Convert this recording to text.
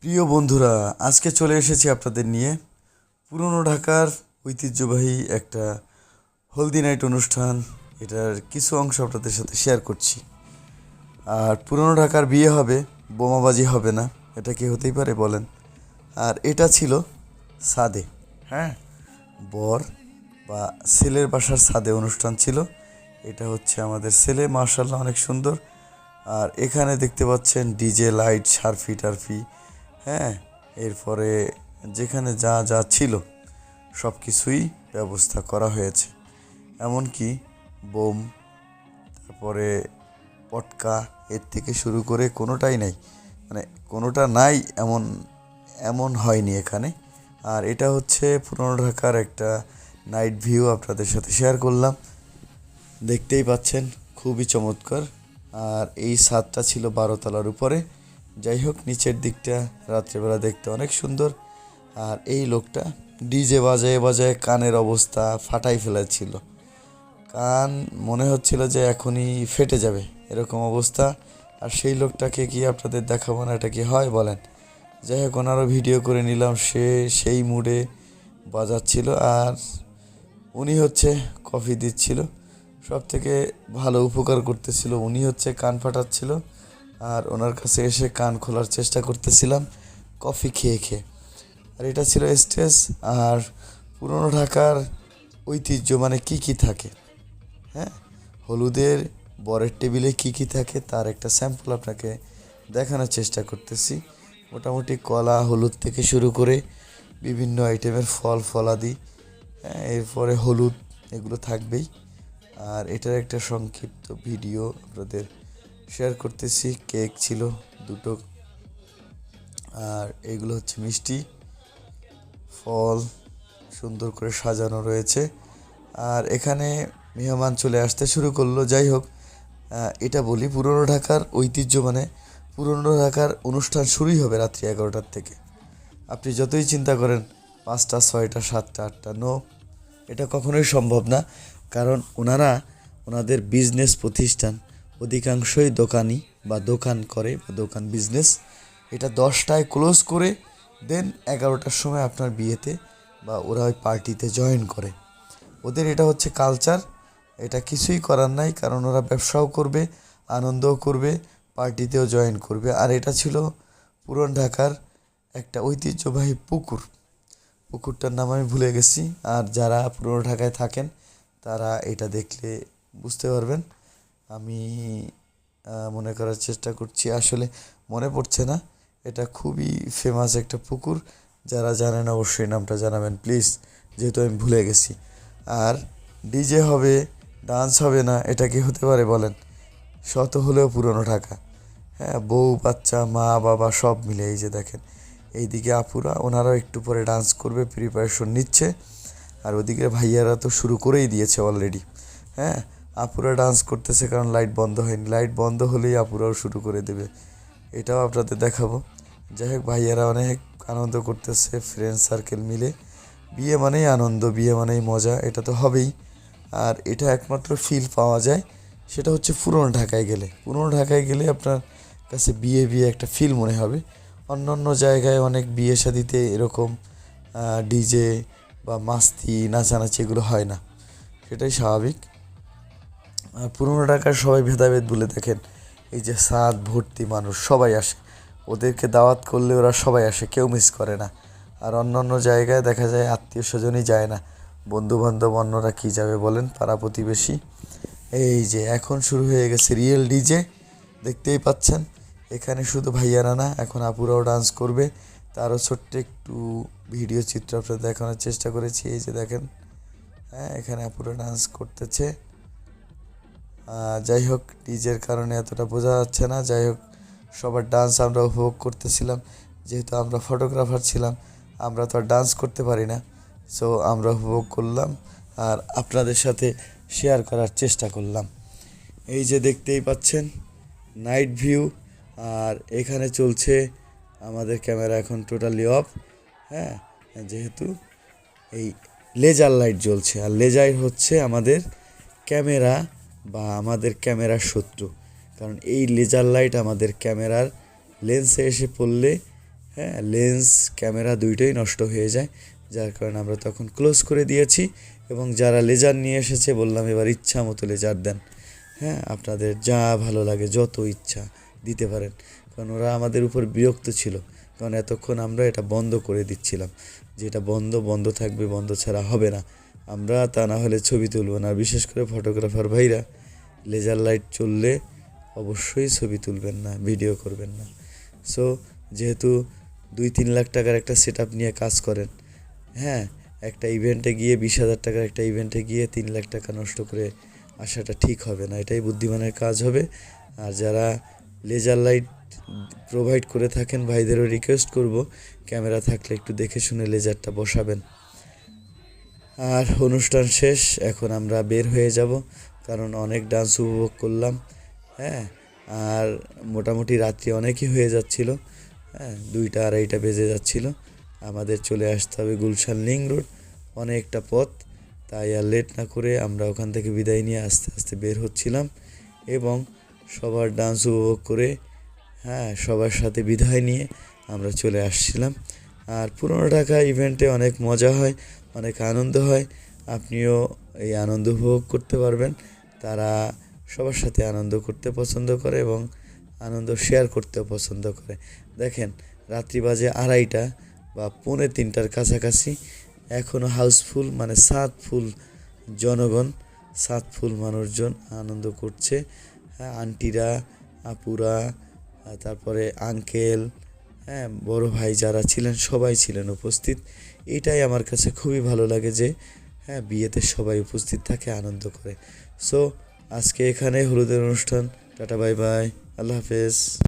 প্রিয় বন্ধুরা, আজকে চলে এসেছি আপনাদের নিয়ে পুরনো ঢাকার ঐতিহ্যবাহী একটা হলদি নাইট অনুষ্ঠান। এটার কিছু অংশ আপনাদের সাথে শেয়ার করছি। আর পুরনো ঢাকার বিয়ে হবে, বোমাবাজি হবে না, এটা কি হতেই পারে বলেন। আর এটা ছিল সাদে হ্যাঁ? বর বা ছেলের বাসার সাদে অনুষ্ঠান ছিল। এটা হচ্ছে আমাদের ছেলে মার্শাল্লাহ অনেক সুন্দর। আর এখানে দেখতে পাচ্ছেন ডিজে, লাইট, সার্ফি টার্ফি হ্যাঁ এরপরে যেখানে যা যা ছিল, সব কিছুই ব্যবস্থা করা হয়েছে। এমনকি বোম, তারপরে পটকা, এর থেকে শুরু করে কোনোটাই নাই। মানে কোনোটা নাই এমন এমন হয়নি এখানে। আর এটা হচ্ছে পুরনো ঢাকার একটা নাইট ভিউ আপনাদের সাথে শেয়ার করলাম। দেখতেই পাচ্ছেন, খুবই চমৎকার। আর এই ছাদটা ছিল বারোতলার উপরে। যাই হোক, নিচের দিকটা রাত্রেবেলা দেখতে অনেক সুন্দর। আর এই লোকটা ডিজে বাজায় বাজায় কানের অবস্থা ফাটাই ফেলেছিল। কান মনে হচ্ছিল যে এখনই ফেটে যাবে, এরকম অবস্থা। আর সেই লোকটাকে কি আপনাদের দেখাবো না, এটা কি হয় বলেন? যাই হোক, ওনারও ভিডিও করে নিলাম, সে সেই মুডে বাজাচ্ছিল। আর উনি হচ্ছে কফি দিচ্ছিল। সব থেকে ভালো উপকার করতেছিল, উনি হচ্ছে কান ফাটাচ্ছিল। আর ওনার কাছে এসে কান খোলার চেষ্টা করতেছিলাম, কফি খেয়ে খেয়ে। আর এটা ছিল স্টেজ, আর পুরনো ঢাকার ঐতিহ্য মানে কি কি থাকে? হ্যাঁ? হলুদের বরের টেবিলে কি কি থাকে তার একটা স্যাম্পল আপনাকে দেখানোর চেষ্টা করতেছি। মোটামুটি কলা, হলুদ থেকে শুরু করে বিভিন্ন আইটেমের ফল, ফলাদি হ্যাঁ এরপরে হলুদ, এগুলো থাকবেই। আর এটার একটা সংক্ষিপ্ত ভিডিও আপনাদের শেয়ার করতেছি কেক ছিল, দুটো। আর এগুলো হচ্ছে মিষ্টি। ফল সুন্দর করে সাজানো রয়েছে। আর এখানে মেহমান চলে আসতে শুরু করল। যাই হোক এটা বলি, পুরনো ঢাকার ঐতিহ্য মানে পুরনো ঢাকার অনুষ্ঠান শুরুই হবে রাত্রি এগারোটার থেকে। আপনি যতই চিন্তা করেন, পাঁচটা, ছয়টা, সাতটা, আটটা, নো, এটা কখনোই সম্ভব না। কারণ ওনারা ওনাদের বিজনেস প্রতিষ্ঠান। অধিকাংশই দোকানি বা দোকান করে বা দোকান বিজনেস এটা দশটায় ক্লোজ করে দেন এগারোটার সময় আপনার বিয়েতে বা ওরা ওই পার্টিতে জয়েন করে। ওদের এটা হচ্ছে কালচার এটা কিছুই করার নাই, কারণ ওরা ব্যবসাও করবে, আনন্দও করবে পার্টিতেও জয়েন করবে। আর এটা ছিল পুরন ঢাকার একটা ঐতিহ্যবাহী পুকুর। পুকুরটার নাম আমি ভুলে গেছি, আর যারা পুরনো ঢাকায় থাকেন, তারা এটা দেখলে বুঝতে পারবেন। আমি মনে করার চেষ্টা করছি। আসলে মনে পড়ছে না। এটা খুবই ফেমাস একটা পুকুর। যারা জানেন অবশ্যই নামটা জানাবেন প্লিজ যেহেতু আমি ভুলে গেছি। আর ডিজে হবে ডান্স হবে না, এটা কি হতে পারে বলেন? শত হলেও পুরনো ঢাকা। হ্যাঁ বউ, বাচ্চা, মা, বাবা সব মিলে এই যে দেখেন। এইদিকে আপুরা, ওনারাও একটু পরে ডান্স করবে প্রিপারেশন নিচ্ছে। আর ওদিকে ভাইয়ারা তো শুরু করেই দিয়েছে অলরেডি হ্যাঁ আপুরা ডান্স করতেছে কারণ লাইট বন্ধ হয়নি। লাইট বন্ধ হলেই আপুরাও শুরু করে দেবে। এটাও আপনাদের দেখাবো। যাই হোক, ভাইয়ারা অনেক আনন্দ করতেছে ফ্রেন্ড সার্কেল মিলে। বিয়ে মানেই আনন্দ, বিয়ে মানেই মজা, এটা তো হবেই। আর এটা একমাত্র ফিল পাওয়া যায়, সেটা হচ্ছে পুরনো ঢাকায় গেলে। পুরনো ঢাকায় গেলে আপনার কাছে বিয়ে বিয়ে একটা ফিল মনে হবে। অন্য অন্য জায়গায় অনেক বিয়ে শাদিতে এরকম ডিজে বা মাস্তি, নাচানাচি এগুলো হয় না। সেটাই স্বাভাবিক। আর পুরনো ঢাকার সবাই ভেদাভেদ বলে দেখেন। এই যে সাদ, ভর্তি মানুষ, সবাই আসে। ওদেরকে দাওয়াত করলে ওরা সবাই আসে, কেউ মিস করে না। আর অন্য অন্য জায়গায় দেখা যায় আত্মীয় স্বজনই যায় না। বন্ধু বান্ধব অন্যরা কী যাবে বলেন? পাড়া প্রতিবেশী। এই যে এখন শুরু হয়ে গেছে রিয়েল ডিজে, দেখতেই পাচ্ছেন। এখানে শুধু ভাইয়ারা না, এখন আপুরাও ডান্স করবে। তারও ছোট্ট একটু ভিডিও চিত্র আপনাদের দেখানোর চেষ্টা করেছি। এই যে দেখেন হ্যাঁ এখানে আপুরা ডান্স করতেছে। যাই হোক ডিজের কারণে এতটা বোঝা যাচ্ছে না। যাই হোক, সবার ডান্স আমরা উপভোগ করতেছিলাম। যেহেতু আমরা ফটোগ্রাফার ছিলাম, আমরা তো আর ডান্স করতে পারি না। সো আমরা উপভোগ করলাম আর আপনাদের সাথে শেয়ার করার চেষ্টা করলাম। এই যে দেখতেই পাচ্ছেন নাইট ভিউ আর এখানে চলছে আমাদের ক্যামেরা এখন টোটালি অফ হ্যাঁ যেহেতু এই লেজার লাইট জ্বলছে। আর লেজার হচ্ছে আমাদের ক্যামেরা বা আমাদের ক্যামেরার শত্রু। কারণ এই লেজার লাইট আমাদের ক্যামেরার লেন্সে এসে পড়লে হ্যাঁ লেন্স ক্যামেরা দুইটাই নষ্ট হয়ে যায়। যার কারণে আমরা তখন ক্লোজ করে দিয়েছি এবং যারা লেজার নিয়ে এসেছে বললাম এবার ইচ্ছা মতো লেজার দেন। হ্যাঁ আপনাদের যা ভালো লাগে, যত ইচ্ছা দিতে পারেন। কারণ ওরা আমাদের উপর বিরক্ত ছিল। কারণ এতক্ষণ আমরা এটা বন্ধ করে দিচ্ছিলাম। যে এটা বন্ধ বন্ধ থাকবে, বন্ধ ছাড়া হবে না। আমরা তা না হলে ছবি তুলব না। বিশেষ করে ফটোগ্রাফার ভাইরা, লেজার লাইট চললে অবশ্যই ছবি তুলবেন না, ভিডিও করবেন না। সো যেহেতু দুই তিন লাখ টাকার একটা সেট নিয়ে কাজ করেন হ্যাঁ একটা ইভেন্টে গিয়ে বিশ হাজার টাকার একটা ইভেন্টে গিয়ে তিন লাখ টাকা নষ্ট করে আসাটা ঠিক হবে না। এটাই বুদ্ধিমানের কাজ হবে। আর যারা লেজার লাইট প্রোভাইড করে থাকেন, ভাইদেরও রিকোয়েস্ট করব, ক্যামেরা থাকলে একটু দেখে শুনে লেজারটা বসাবেন। আর অনুষ্ঠান শেষ, এখন আমরা বের হয়ে যাব, কারণ অনেক ডান্স উপভোগ করলাম হ্যাঁ? আর মোটামুটি রাত্রি অনেকই হয়ে যাচ্ছিল হ্যাঁ? দুইটা আড়াইটা বেজে যাচ্ছিল, আমাদের চলে আসতে হবে গুলশান লিং রোড, অনেকটা পথ, তাই আর লেট না করে আমরা ওখান থেকে বিদায় নিয়ে আস্তে আস্তে বের হচ্ছিলাম এবং সবার ডান্স উপভোগ করে হ্যাঁ সবার সাথে বিদায় নিয়ে আমরা চলে আসছিলাম। আর পুরনো ঢাকা ইভেন্টে অনেক মজা হয় অনেক আনন্দ হয়। আপনিও এই আনন্দ উপভোগ করতে পারবেন। তারা সবার সাথে আনন্দ করতে পছন্দ করে এবং আনন্দ শেয়ার করতেও পছন্দ করে। দেখেন, রাত্রি বাজে আড়াইটা বা পৌনে তিনটার কাছাকাছি। এখনও হাউসফুল মানে সাত ফুল জনগণ সাত ফুল মানুষজন আনন্দ করছে। হ্যাঁ আন্টিরা, আপুরা, তারপরে আঙ্কেল হ্যাঁ বড় ভাই যারা ছিলেন, সবাই ছিলেন উপস্থিত। এটাই আমার কাছে খুবই ভালো লাগে যে হ্যাঁ বিয়েতে সবাই উপস্থিত থাকে, আনন্দ করে। সো আজকে এখানে হলুদের অনুষ্ঠান। Tata, bye bye. আল্লাহ হাফেজ।